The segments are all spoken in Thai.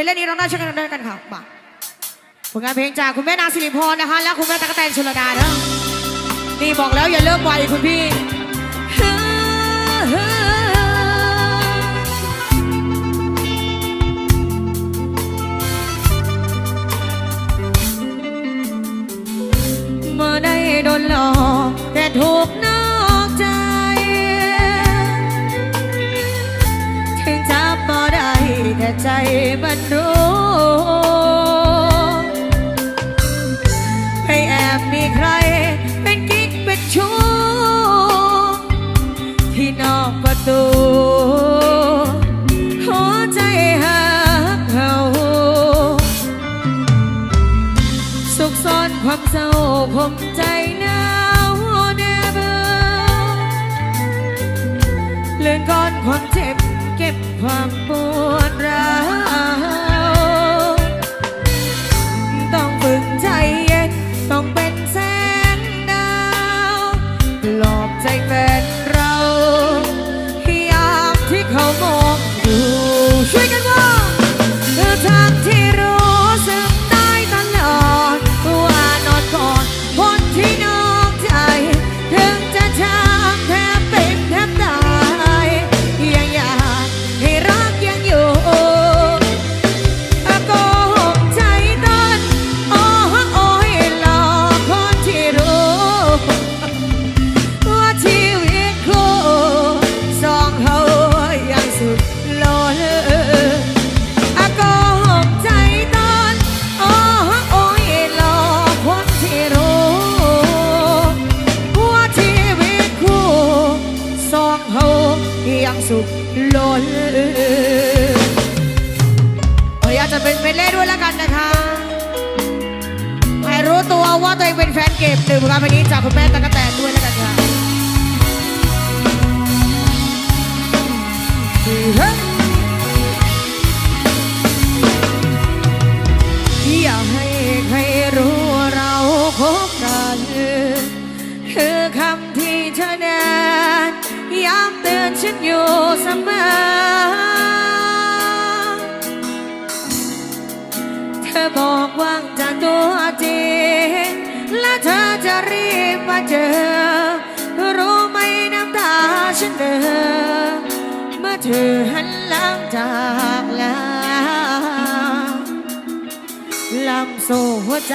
เพลงนี้ร้องได้ช่วยกันด้วยกันค่ะมาผลงานเพลงจากคุณแม่นางสิริพรนะคะ และคุณแม่ตะกแตนชลดาเนอะนี่บอกแล้วอย่าเลิกไวคุณพี่เมื่อได้โดนหลอกแต่ถูกนอ แต่ใจมันรู้ให้แอบมีใครเป็นกิ๊กเป็นชู้ที่นอกประตูหัวใจหักเขาสุขซ่อนความเศร้าคมใจหนาวแนบเลื่อนก้อนความเจ็บ เก็บความปวดร้าวต้องฝึกใจเย็นต้องเป็นแสงดาวหลอกใจแฟน ตัวเองเป็นแฟนเก็บหนึ่งผลงานเพลงนี้จากคุณแม่ตะกแตนด้วยแล้วกันค่ะเฮ้ยอยาให้ใครรู้ว่าเราคบกันคือคำที่เธอแนนย้ำเตือนฉันอยู่เสมอเธอบอกว่างจากตัวจริง และเธอจะรีบมาเจอ รู้ไหมน้ำตาฉันเดินเมื่อเธอหันหลังจากลาลำโซ่หัวใจ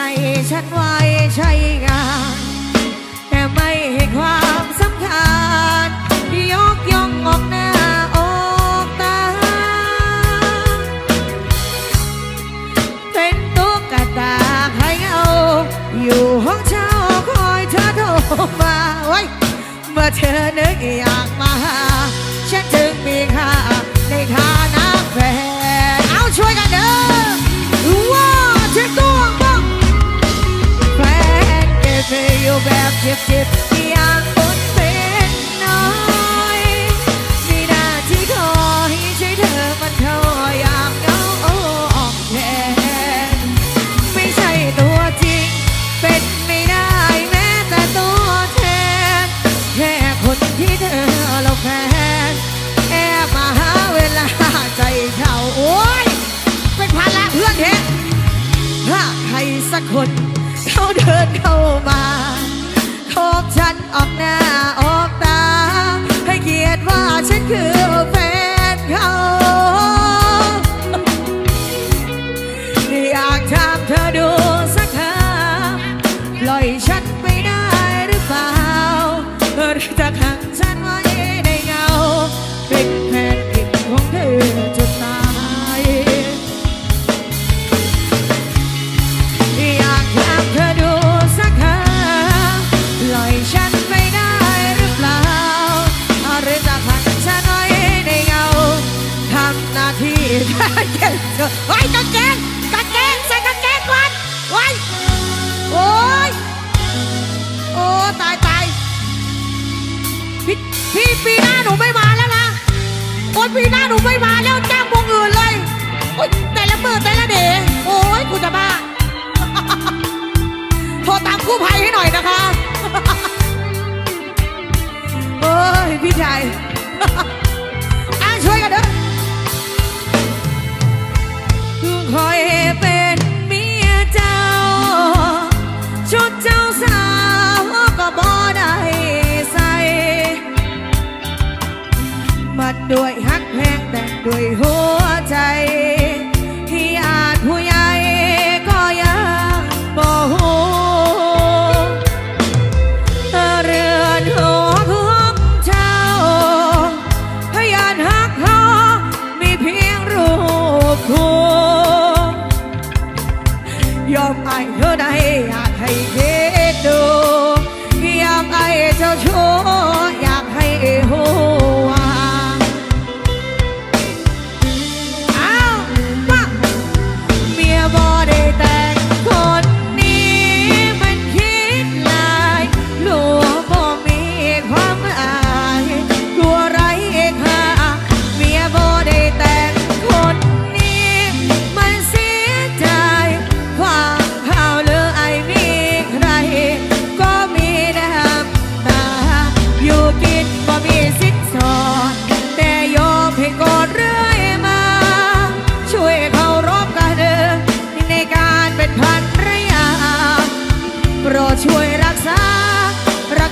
ฉันไว้ใช่งาน แต่ไม่ให้ความสำคัญ เมื่อเธอ เธอเราแฟนแอบมาหาเวลาใจเขาโอ้ยเป็นภาระเพื่อนเทถ้าใครสักคนเขาเดินเข้ามาโคบฉันออกหน้าออกตา ให้เกียรติว่าฉันคือแฟนเขาอยากถามเธอดูสักคำปล่อยฉันไปได้หรือเปล่าหรือจะขัง ปีหน้าหนูไม่มาแล้วจ้างวงอื่นเลยโอ้ยแต่ละมือแต่ละเด ด้วยหัวใจ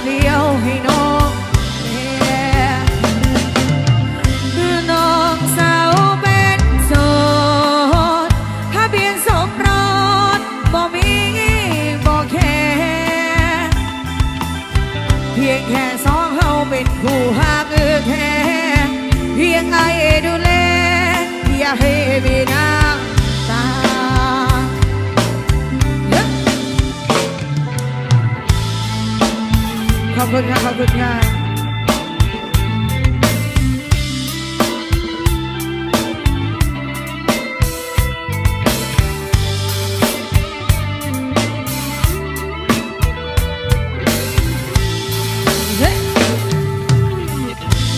เดียวให้น้องแม่น้องสาวเป็นโสดถ้าเบียนสมรสบ่มีบ่แค่เพียงแค่สองเฮาเป็นคู่หากเออแท้เพียงไอดูแลอย่าให้มีน้ำ คุณครับขอบคุณครับ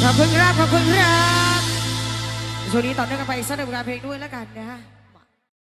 ขอบคุณครับ ขอบคุณครับช่วงนี้ต่อเนื่องกันไปอีกสักหนึ่งงานเพลงด้วยแล้วกันนะฮะ